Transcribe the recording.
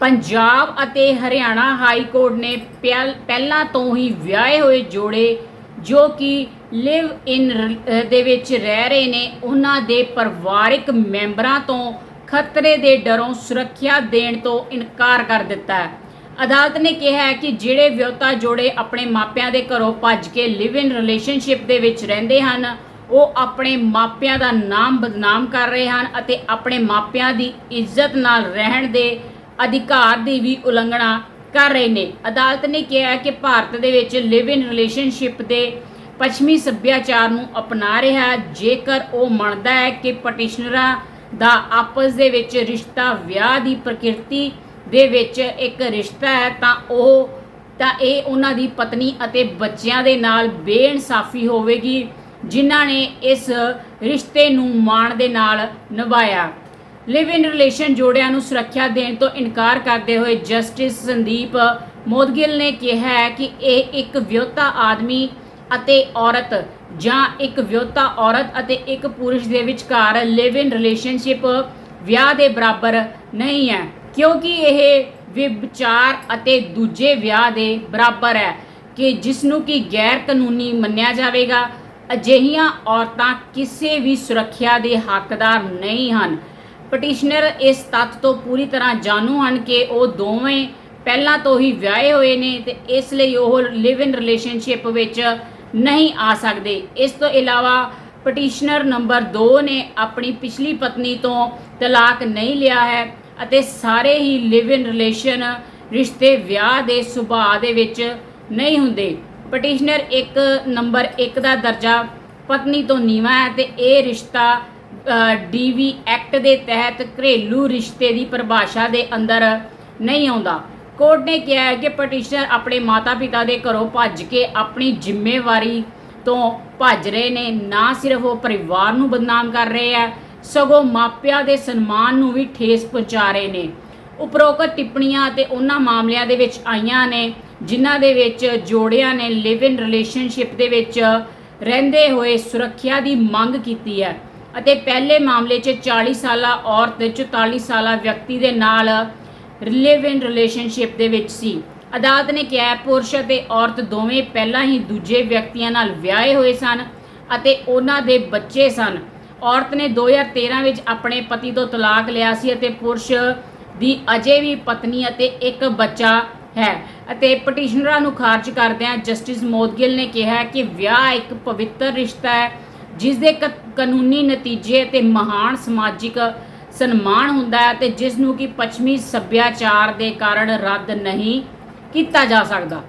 ਪੰਜਾਬ ਅਤੇ Haryana high court ਨੇ ਪਹਿਲ- ਪਹਿਲਾਂ ਤੋਂ ਹੀ ਵਿਆਹੇ ਹੋਏ ਜੋੜੇ ਜੋ ਕਿ ਲਿਵ ਇਨ ਦੇ ਵਿੱਚ ਰਹਿ ਰਹੇ ਨੇ, ਉਹਨਾਂ ਦੇ ਪਰਿਵਾਰਕ ਮੈਂਬਰਾਂ ਤੋਂ ਖਤਰੇ ਦੇ ਡਰੋਂ ਸੁਰੱਖਿਆ ਦੇਣ ਤੋਂ ਇਨਕਾਰ ਕਰ ਦਿੱਤਾ ਹੈ। ਅਦਾਲਤ ਨੇ ਕਿਹਾ ਹੈ ਕਿ ਜਿਹੜੇ ਵਿਆਹੁਤਾ ਜੋੜੇ ਆਪਣੇ ਮਾਪਿਆਂ ਦੇ ਘਰੋਂ ਭੱਜ ਕੇ ਲਿਵ ਇਨ ਰਿਲੇਸ਼ਨਸ਼ਿਪ ਦੇ ਵਿੱਚ ਰਹਿੰਦੇ ਹਨ, ਉਹ ਆਪਣੇ ਮਾਪਿਆਂ ਦਾ ਨਾਮ ਬਦਨਾਮ ਕਰ ਰਹੇ ਹਨ ਅਤੇ ਆਪਣੇ ਮਾਪਿਆਂ ਦੀ ਇੱਜ਼ਤ ਨਾਲ ਰਹਿਣ ਦੇ ਅਧਿਕਾਰ ਦੀ ਵੀ ਉਲੰਘਣਾ ਕਰ ਰਹੇ ਨੇ। ਅਦਾਲਤ ਨੇ ਕਿਹਾ ਕਿ ਭਾਰਤ ਦੇ ਵਿੱਚ ਲਿਵ ਇਨ ਰਿਲੇਸ਼ਨਸ਼ਿਪ ਦੇ ਪੱਛਮੀ ਸੱਭਿਆਚਾਰ ਨੂੰ ਅਪਣਾ ਰਿਹਾ ਜੇਕਰ ਉਹ ਮੰਨਦਾ ਹੈ ਕਿ ਪਟੀਸ਼ਨਰਾਂ ਦਾ ਆਪਸ ਦੇ ਵਿੱਚ ਰਿਸ਼ਤਾ ਵਿਆਹ ਦੀ ਪ੍ਰਕਿਰਤੀ ਦੇ ਵਿੱਚ ਇੱਕ ਰਿਸ਼ਤਾ ਹੈ, ਤਾਂ ਉਹ, ਤਾਂ ਇਹ ਉਹਨਾਂ ਦੀ ਪਤਨੀ ਅਤੇ ਬੱਚਿਆਂ ਦੇ ਨਾਲ ਬੇਇਨਸਾਫੀ ਹੋਵੇਗੀ, ਜਿਨ੍ਹਾਂ ਨੇ ਇਸ ਰਿਸ਼ਤੇ ਨੂੰ ਮਾਣ ਦੇ ਨਾਲ ਨਿਭਾਇਆ। ਲਿਵ ਇਨ ਰਿਲੇਸ਼ਨ ਜੋੜਿਆਂ ਨੂੰ ਸੁਰੱਖਿਆ ਦੇਣ ਤੋਂ ਇਨਕਾਰ ਕਰਦੇ ਹੋਏ ਜਸਟਿਸ ਸੰਦੀਪ ਮੋਦਗਿਲ ਨੇ ਕਿਹਾ ਹੈ ਕਿ ਇਹ ਇੱਕ ਵਿਆਹੁਤਾ ਆਦਮੀ ਅਤੇ ਔਰਤ ਜਾਂ ਇੱਕ ਵਿਆਹੁਤਾ ਔਰਤ ਅਤੇ ਇੱਕ ਪੁਰਸ਼ ਦੇ ਵਿਚਕਾਰ ਲਿਵ ਇਨ ਰਿਲੇਸ਼ਨਸ਼ਿਪ ਵਿਆਹ ਦੇ ਬਰਾਬਰ ਨਹੀਂ ਹੈ, ਕਿਉਂਕਿ ਇਹ ਵਿਭਚਾਰ ਅਤੇ ਦੂਜੇ ਵਿਆਹ ਦੇ ਬਰਾਬਰ ਹੈ ਕਿ ਜਿਸ ਨੂੰ ਕਿ ਗੈਰ ਕਾਨੂੰਨੀ ਮੰਨਿਆ ਜਾਵੇਗਾ। ਅਜਿਹੀਆਂ ਔਰਤਾਂ ਕਿਸੇ ਵੀ ਸੁਰੱਖਿਆ ਦੇ ਹੱਕਦਾਰ ਨਹੀਂ ਹਨ। ਪਟੀਸ਼ਨਰ ਇਸ ਤੱਥ ਤੋਂ ਪੂਰੀ ਤਰ੍ਹਾਂ ਜਾਣੂ ਹਨ ਕਿ ਉਹ ਦੋਵੇਂ ਪਹਿਲਾਂ ਤੋਂ ਹੀ ਵਿਆਹੇ ਹੋਏ ਨੇ ਤੇ ਇਸ ਲਈ ਉਹ ਲਿਵ ਇਨ ਰਿਲੇਸ਼ਨਸ਼ਿਪ ਵਿੱਚ ਨਹੀਂ ਆ ਸਕਦੇ। ਇਸ ਤੋਂ ਇਲਾਵਾ ਪਟੀਸ਼ਨਰ ਨੰਬਰ 2 ਨੇ ਆਪਣੀ ਪਿਛਲੀ ਪਤਨੀ ਤੋਂ ਤਲਾਕ ਨਹੀਂ ਲਿਆ ਹੈ ਅਤੇ ਸਾਰੇ ਹੀ ਲਿਵ ਇਨ ਰਿਲੇਸ਼ਨ ਰਿਸ਼ਤੇ ਵਿਆਹ ਦੇ ਸੁਭਾਅ ਦੇ ਵਿੱਚ ਨਹੀਂ ਹੁੰਦੇ। ਪਟੀਸ਼ਨਰ 1 ਨੰਬਰ 1 ਦਾ ਦਰਜਾ, ਪਤਨੀ ਤੋਂ ਨੀਵਾਂ ਹੈ ਤੇ ਇਹ ਰਿਸ਼ਤਾ ਡੀਵੀ ਐਕਟ ਦੇ ਤਹਿਤ ਘਰੇਲੂ ਰਿਸ਼ਤੇ ਦੀ ਪਰਿਭਾਸ਼ਾ ਦੇ ਅੰਦਰ ਨਹੀਂ ਆਉਂਦਾ। ਕੋਰਟ ਨੇ ਕਿਹਾ ਹੈ ਕਿ ਪਟੀਸ਼ਨਰ ਆਪਣੇ ਮਾਤਾ-ਪਿਤਾ ਦੇ ਘਰੋਂ ਭੱਜ ਕੇ ਆਪਣੀ ਜ਼ਿੰਮੇਵਾਰੀ ਤੋਂ ਭੱਜ ਰਹੇ ਨੇ। ਨਾ ਸਿਰਫ ਉਹ ਪਰਿਵਾਰ ਨੂੰ ਬਦਨਾਮ ਕਰ ਰਹੇ ਆ ਸਗੋਂ ਮਾਪਿਆਂ ਦੇ ਸਨਮਾਨ ਨੂੰ ਵੀ ਠੇਸ ਪਹੁੰਚਾ ਰਹੇ ਨੇ। ਉਪਰੋਕਤ ਟਿੱਪਣੀਆਂ ਅਤੇ ਉਹਨਾਂ ਮਾਮਲਿਆਂ ਦੇ ਵਿੱਚ ਆਈਆਂ ਨੇ, ਜਿਨ੍ਹਾਂ ਦੇ ਵਿੱਚ ਜੋੜਿਆਂ ਨੇ ਲਿਵ ਇਨ ਰਿਲੇਸ਼ਨਸ਼ਿਪ ਦੇ ਵਿੱਚ ਰਹਿੰਦੇ ਹੋਏ ਸੁਰੱਖਿਆ ਦੀ ਮੰਗ ਕੀਤੀ ਹੈ। ਅਤੇ ਪਹਿਲੇ ਮਾਮਲੇ 'ਚ 40 ਸਾਲਾ ਔਰਤ 44 ਸਾਲਾ ਵਿਅਕਤੀ ਦੇ ਨਾਲ ਲਿਵ ਇਨ ਰਿਲੇਸ਼ਨਸ਼ਿਪ ਦੇ ਵਿੱਚ ਸੀ। ਅਦਾਲਤ ਨੇ ਕਿਹਾ, ਪੁਰਸ਼ ਅਤੇ ਔਰਤ ਦੋਵੇਂ ਪਹਿਲਾਂ ਹੀ ਦੂਜੇ ਵਿਅਕਤੀਆਂ ਨਾਲ ਵਿਆਹੇ ਹੋਏ ਸਨ ਅਤੇ ਉਹਨਾਂ ਦੇ ਬੱਚੇ ਸਨ। ਔਰਤ ਨੇ 2013 ਵਿੱਚ ਆਪਣੇ ਪਤੀ ਤੋਂ ਤਲਾਕ ਲਿਆ ਸੀ ਅਤੇ ਪੁਰਸ਼ ਦੀ ਅਜੇ ਵੀ ਪਤਨੀ ਅਤੇ ਇੱਕ ਬੱਚਾ ਹੈ ਅਤੇ ਪਟੀਸ਼ਨਰਾਂ ਨੂੰ ਖਾਰਜ ਕਰਦਿਆਂ ਜਸਟਿਸ ਮੋਦਗਿਲ ਨੇ ਕਿਹਾ ਕਿ ਵਿਆਹ ਇੱਕ ਪਵਿੱਤਰ ਰਿਸ਼ਤਾ ਹੈ, ਜਿਸ ਦੇ ਕ- ਕਾਨੂੰਨੀ ਨਤੀਜੇ ਤੇ ਮਹਾਨ ਸਮਾਜਿਕ ਸਨਮਾਨ ਹੁੰਦਾ ਹੈ ਤੇ ਜਿਸ ਨੂੰ ਕਿ ਪੱਛਮੀ ਸੱਭਿਆਚਾਰ ਦੇ ਕਾਰਨ ਰੱਦ ਨਹੀਂ ਕੀਤਾ ਜਾ ਸਕਦਾ।